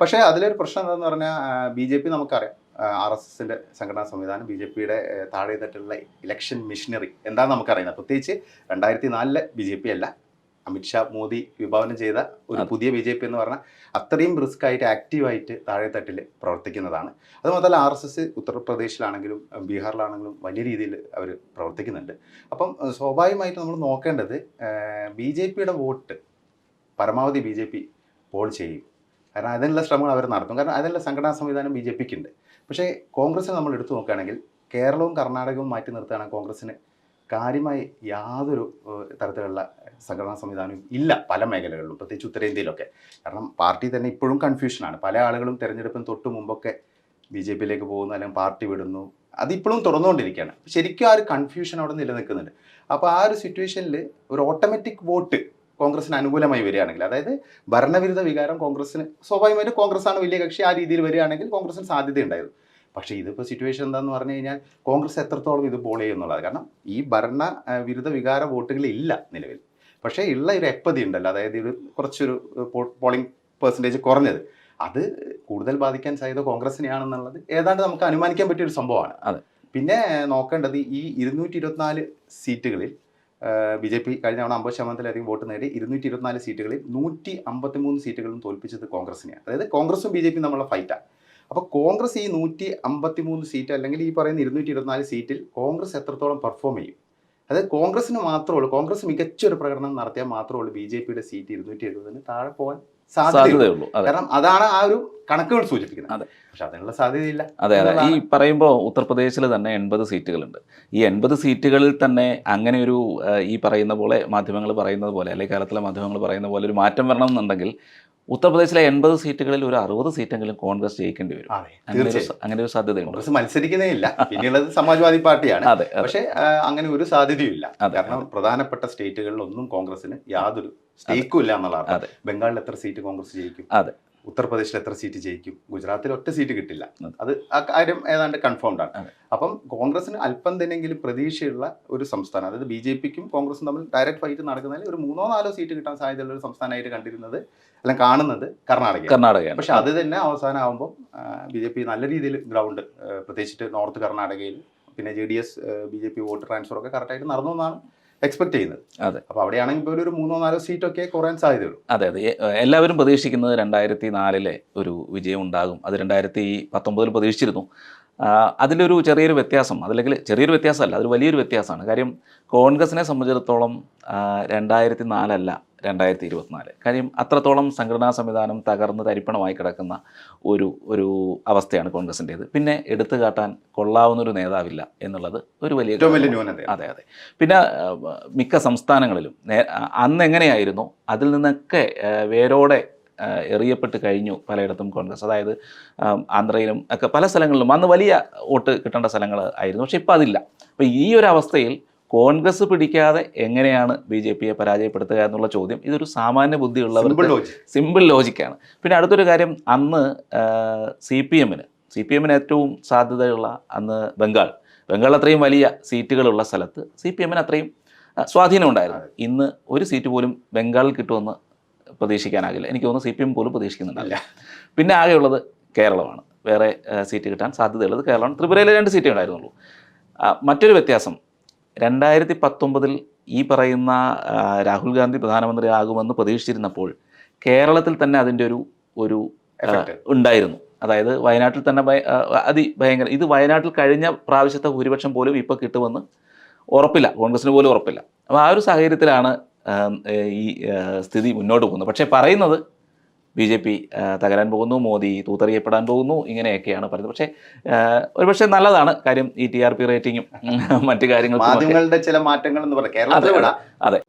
പക്ഷേ അതിലൊരു പ്രശ്നം എന്താന്ന് പറഞ്ഞാൽ ബി ജെ പി നമുക്കറിയാം. ആർ എസ് എസിന്റെ സംഘടനാ സംവിധാനം ബി ജെ പിയുടെ താഴെ തട്ടിലുള്ള ഇലക്ഷൻ മിഷനറി എന്താണെന്ന് നമുക്കറിയുന്നത് പ്രത്യേകിച്ച് രണ്ടായിരത്തി നാലിലെ ബി ജെ പി അല്ല. അമിത്ഷാ മോദി വിഭാവനം ചെയ്ത ഒരു പുതിയ ബി ജെ പി എന്ന് പറഞ്ഞാൽ അത്രയും റിസ്ക് ആയിട്ട് ആക്റ്റീവായിട്ട് താഴെ തട്ടിൽ പ്രവർത്തിക്കുന്നതാണ്. അതുമാത്രമല്ല ആർ എസ് എസ് ഉത്തർപ്രദേശിലാണെങ്കിലും ബീഹാറിലാണെങ്കിലും വലിയ രീതിയിൽ അവർ പ്രവർത്തിക്കുന്നുണ്ട്. അപ്പം സ്വാഭാവികമായിട്ട് നമ്മൾ നോക്കേണ്ടത് ബി ജെ പിയുടെ വോട്ട് പരമാവധി ബി ജെ പി പോൾ ചെയ്യും. കാരണം അതിനുള്ള ശ്രമങ്ങൾ അവർ നടത്തും. കാരണം അതിനുള്ള സംഘടനാ സംവിധാനം ബി ജെ പിക്ക് ഉണ്ട്. പക്ഷേ കോൺഗ്രസ്സിനെ നമ്മൾ എടുത്തു നോക്കുകയാണെങ്കിൽ കേരളവും കർണാടകവും മാറ്റി നിർത്തുകയാണെങ്കിൽ കോൺഗ്രസ്സിന് കാര്യമായി യാതൊരു തരത്തിലുള്ള സംഘടനാ സംവിധാനവും ഇല്ല പല മേഖലകളിലും പ്രത്യേകിച്ച് ഉത്തരേന്ത്യയിലൊക്കെ. കാരണം പാർട്ടി തന്നെ ഇപ്പോഴും കൺഫ്യൂഷനാണ് പല ആളുകളും തിരഞ്ഞെടുപ്പിന് തൊട്ട് മുമ്പൊക്കെ ബി ജെ പിയിലേക്ക് പോകുന്നു അല്ലെങ്കിൽ പാർട്ടി വിടുന്നു. അതിപ്പോഴും തുറന്നുകൊണ്ടിരിക്കുകയാണ്. ശരിക്കും ആ ഒരു കൺഫ്യൂഷൻ അവിടെ നിലനിൽക്കുന്നുണ്ട്. അപ്പോൾ ആ ഒരു സിറ്റുവേഷനിൽ ഒരു ഓട്ടോമാറ്റിക് വോട്ട് കോൺഗ്രസിന് അനുകൂലമായി വരികയാണെങ്കിൽ അതായത് ഭരണവിരുദ്ധ വികാരം കോൺഗ്രസിന് സ്വാഭാവികമായിട്ടും കോൺഗ്രസ് ആണ് വലിയ കക്ഷി ആ രീതിയിൽ വരികയാണെങ്കിൽ കോൺഗ്രസിന് സാധ്യതയുണ്ടായിരുന്നു. പക്ഷേ ഇതിപ്പോൾ സിറ്റുവേഷൻ എന്താണെന്ന് പറഞ്ഞു കഴിഞ്ഞാൽ കോൺഗ്രസ് എത്രത്തോളം ഇത് ബോൾ എന്നുള്ളത്. കാരണം ഈ ഭരണ വിരുദ്ധ വികാര വോട്ടുകൾ ഇല്ല നിലവിൽ. പക്ഷേ ഉള്ള ഒരു എപ്പതി ഉണ്ടല്ലോ അതായത് ഒരു കുറച്ചൊരു പോളിംഗ് പെർസെന്റേജ് കുറഞ്ഞത്. അത് കൂടുതൽ ബാധിക്കാൻ സാധ്യത കോൺഗ്രസിനെയാണെന്നുള്ളത് ഏതാണ്ട് നമുക്ക് അനുമാനിക്കാൻ പറ്റിയ ഒരു സംഭവമാണ്. അതെ. പിന്നെ നോക്കേണ്ടത് ഈ ഇരുന്നൂറ്റി ഇരുപത്തിനാല് സീറ്റുകളിൽ ബി ജെ പി കഴിഞ്ഞ തവണ അമ്പത് ശതമാനത്തിലധികം വോട്ട് നേടി ഇരുന്നൂറ്റി ഇരുപത്തിനാല് സീറ്റുകളിൽ നൂറ്റി അമ്പത്തി മൂന്ന് സീറ്റുകളും തോൽപ്പിച്ചത് കോൺഗ്രസിനെയാണ്. അതായത് കോൺഗ്രസും ബി ജെ പിയും തമ്മിലുള്ള ഫൈറ്റാണ് അപ്പോൾ കോൺഗ്രസ് ഈ നൂറ്റി അമ്പത്തി മൂന്ന് സീറ്റ് അല്ലെങ്കിൽ ഈ പറയുന്ന ഇരുന്നൂറ്റി ഇരുപത്തിനാല് സീറ്റിൽ കോൺഗ്രസ് എത്രത്തോളം പെർഫോം ചെയ്യും? അതായത് കോൺഗ്രസിന് മാത്രമേ ഉള്ളൂ കോൺഗ്രസ് മികച്ചൊരു പ്രകടനം നടത്തിയാൽ മാത്രമേ ഉള്ളൂ ബി ജെ പിയുടെ സീറ്റ് ഇരുന്നൂറ്റി എഴുപതിന് താഴെ പോകാൻ സാധ്യതയുള്ളൂ. കാരണം അതാണ് ആ ഒരു കണക്കുകൾ സൂചിപ്പിക്കുന്നത്. അതെ. പക്ഷെ അതിനുള്ള സാധ്യതയില്ല. അതെ അതെ. ഈ. പറയുമ്പോൾ ഉത്തർപ്രദേശിൽ തന്നെ എൺപത് സീറ്റുകളുണ്ട്. ഈ എൺപത് സീറ്റുകളിൽ തന്നെ അങ്ങനെ ഒരു ഈ പറയുന്ന പോലെ മാധ്യമങ്ങൾ പറയുന്നത് പോലെ അല്ലെങ്കിൽ കേരളത്തിലെ മാധ്യമങ്ങൾ പറയുന്ന പോലെ ഒരു മാറ്റം വരണം എന്നുണ്ടെങ്കിൽ ഉത്തർപ്രദേശിലെ എൺപത് സീറ്റുകളിൽ ഒരു അറുപത് സീറ്റെങ്കിലും കോൺഗ്രസ് ജയിക്കേണ്ടി വരും. അങ്ങനെ ഒരു സാധ്യതയുണ്ട്. കോൺഗ്രസ് മത്സരിക്കുന്നേ ഇല്ല പിന്നെയുള്ളത് സമാജ്വാദി പാർട്ടിയാണ്. അതെ പക്ഷേ അങ്ങനെ ഒരു സാധ്യതയും ഇല്ല അതെ, കാരണം പ്രധാനപ്പെട്ട സ്റ്റേറ്റുകളിലൊന്നും കോൺഗ്രസിന് യാതൊരു സ്റ്റേക്കും ഇല്ല എന്നുള്ളതാണ്. അതെ. ബംഗാളിൽ എത്ര സീറ്റ് കോൺഗ്രസ് ജയിക്കും? അതെ. ഉത്തർപ്രദേശിൽ എത്ര സീറ്റ് ജയിക്കും? ഗുജറാത്തിൽ ഒറ്റ സീറ്റ് കിട്ടില്ല. അത്. ആ കാര്യം ഏതാണ്ട് കൺഫേംഡ് ആണ്. അപ്പം കോൺഗ്രസിന് അല്പം തന്നെങ്കിലും പ്രതീക്ഷയുള്ള ഒരു സംസ്ഥാനം അതായത് ബി ജെ പിക്കും കോൺഗ്രസും തമ്മിൽ ഡയറക്റ്റ് ഫൈറ്റ് നടക്കുന്നതിൽ ഒരു മൂന്നോ നാലോ സീറ്റ് കിട്ടാൻ സാധ്യതയുള്ള ഒരു സംസ്ഥാനമായിട്ട് കണ്ടിരുന്നത് അല്ലെങ്കിൽ കാണുന്നത് കർണാടക കർണാടക പക്ഷെ അത് തന്നെ അവസാനമാകുമ്പോൾ ബി ജെ പി നല്ല രീതിയിൽ ഗ്രൗണ്ട് പ്രത്യേകിച്ചിട്ട് നോർത്ത് കർണാടകയിൽ പിന്നെ J D S B J P vote transfer ഒക്കെ കറക്റ്റായിട്ട് നടന്നു എന്നാണ് എക്സ്പെക്ട് ചെയ്യുന്നത്. അതെ. അപ്പോൾ അവിടെയാണെങ്കിൽ പോലും ഒരു മൂന്നോ നാലോ സീറ്റൊക്കെ കുറയാൻ സാധ്യതയുള്ളൂ. അതെ അതെ. എല്ലാവരും പ്രതീക്ഷിക്കുന്നത് രണ്ടായിരത്തി നാലിലെ ഒരു വിജയം ഉണ്ടാകും അത് രണ്ടായിരത്തി പത്തൊമ്പതിൽ പ്രതീക്ഷിച്ചിരുന്നു അതിലൊരു ചെറിയൊരു വ്യത്യാസം അതല്ലെങ്കിൽ ചെറിയൊരു വ്യത്യാസമല്ല അതൊരു വലിയൊരു വ്യത്യാസമാണ്. കാര്യം കോൺഗ്രസിനെ സംബന്ധിച്ചിടത്തോളം രണ്ടായിരത്തി നാലല്ല രണ്ടായിരത്തി ഇരുപത്തിനാല് കാര്യം അത്രത്തോളം സംഘടനാ സംവിധാനം തകർന്ന് തരിപ്പണമായി കിടക്കുന്ന ഒരു ഒരു അവസ്ഥയാണ് കോൺഗ്രസിന്റേത്. പിന്നെ എടുത്തു കാട്ടാൻ കൊള്ളാവുന്ന ഒരു നേതാവില്ല എന്നുള്ളത് ഒരു വലിയ അതെ അതെ. പിന്നെ മിക്ക സംസ്ഥാനങ്ങളിലും അന്ന് എങ്ങനെയായിരുന്നു? അതിൽ നിന്നൊക്കെ വേരോടെ എറിയപ്പെട്ട് കഴിഞ്ഞു പലയിടത്തും കോൺഗ്രസ്. അതായത് ആന്ധ്രയിലും ഒക്കെ പല സ്ഥലങ്ങളിലും അന്ന് വലിയ വോട്ട് കിട്ടേണ്ട സ്ഥലങ്ങൾ ആയിരുന്നു. പക്ഷേ ഇപ്പം അതില്ല. അപ്പോൾ ഈ ഒരു അവസ്ഥയിൽ കോൺഗ്രസ് പിടിക്കാതെ എങ്ങനെയാണ് ബി ജെ പിയെ പരാജയപ്പെടുത്തുക എന്നുള്ള ചോദ്യം ഇതൊരു സാമാന്യ ബുദ്ധിയുള്ള സിമ്പിൾ ലോജിക്കാണ് പിന്നെ അടുത്തൊരു കാര്യം അന്ന് സി പി എമ്മിന് സി പി എമ്മിന് ഏറ്റവും സാധ്യതയുള്ള അന്ന് ബംഗാൾ. ബംഗാൾ അത്രയും വലിയ സീറ്റുകളുള്ള സ്ഥലത്ത് സി പി എമ്മിന് അത്രയും സ്വാധീനമുണ്ടായിരുന്നു സ്വാധീനം ഉണ്ടായിരുന്നു. ഇന്ന് ഒരു സീറ്റ് പോലും ബംഗാളിൽ കിട്ടുമെന്ന് പ്രതീക്ഷിക്കാനാകില്ല. എനിക്ക് തോന്നുന്നു സി പി എം പോലും പ്രതീക്ഷിക്കുന്നുണ്ടല്ല പിന്നെ ആകെയുള്ളത് കേരളമാണ്. വേറെ സീറ്റ് കിട്ടാൻ സാധ്യതയുള്ളത് കേരളമാണ്. ത്രിപുരയിൽ രണ്ട് സീറ്റേ ഉണ്ടായിരുന്നുള്ളൂ. മറ്റൊരു വ്യത്യാസം രണ്ടായിരത്തി പത്തൊമ്പതിൽ ഈ പറയുന്ന രാഹുൽ ഗാന്ധി പ്രധാനമന്ത്രി ആകുമെന്ന് പ്രതീക്ഷിച്ചിരുന്നപ്പോൾ കേരളത്തിൽ തന്നെ അതിന്റെ ഒരു ഒരു ഉണ്ടായിരുന്നു. അതായത് വയനാട്ടിൽ തന്നെ അതിഭയങ്കര ആ, അതി ഭയങ്കര ഇത് വയനാട്ടിൽ കഴിഞ്ഞ പ്രാവശ്യത്തെ ഭൂരിപക്ഷം പോലും ഇപ്പോൾ കിട്ടുമെന്ന് ഉറപ്പില്ല. കോൺഗ്രസിന് പോലും ഉറപ്പില്ല. അപ്പോൾ ആ ഒരു സാഹചര്യത്തിലാണ് ഈ സ്ഥിതി മുന്നോട്ട് പോകുന്നത്. പക്ഷേ പറയുന്നത് ബി ജെ പി തകരാൻ പോകുന്നു മോദി തൂത്തെറിയപ്പെടാൻ പോകുന്നു ഇങ്ങനെയൊക്കെയാണ് പറയുന്നത് പക്ഷേ ഒരുപക്ഷെ നല്ലതാണ് കാര്യം ഈ ടി ആർ പി റേറ്റിങ്ങും മറ്റു കാര്യങ്ങളും മാധ്യമങ്ങളുടെ ചില മാറ്റങ്ങൾ എന്ന് പറയാം കേരളത്തിൽ അതെ.